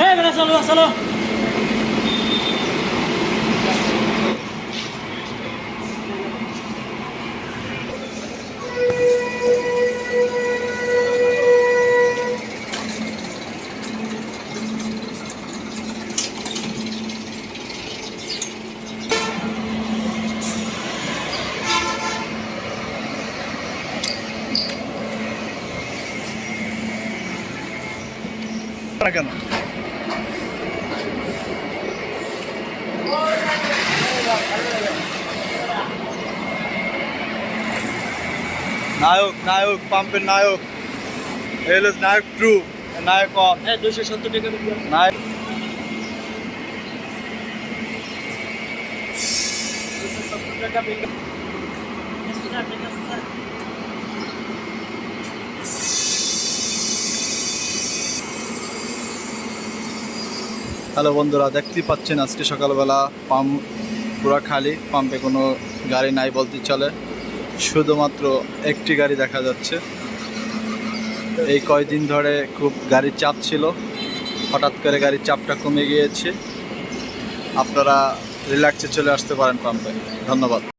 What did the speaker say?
হ্যাঁ বেটা চলো চলো কেন নায়ক নায়ক পাম্পের নায়ক এই হলো নায়ক ট্রু নায়ক অন হ্যাঁ দুশো সত্তর টাকা নায়ক। হ্যালো বন্ধুরা দেখতেই পাচ্ছেন আজকে সকালবেলা পাম্প পুরা খালি পাম্পে কোনো গাড়ি নাই বলতে চলে শুধুমাত্র একটি গাড়ি দেখা যাচ্ছে। এই কয়দিন ধরে খুব গাড়ির চাপ ছিল। হঠাৎ করে গাড়ির চাপটা কমে গিয়েছে। আপনারা রিল্যাক্সে চলে আসতে পারেন পাম্পে। ধন্যবাদ।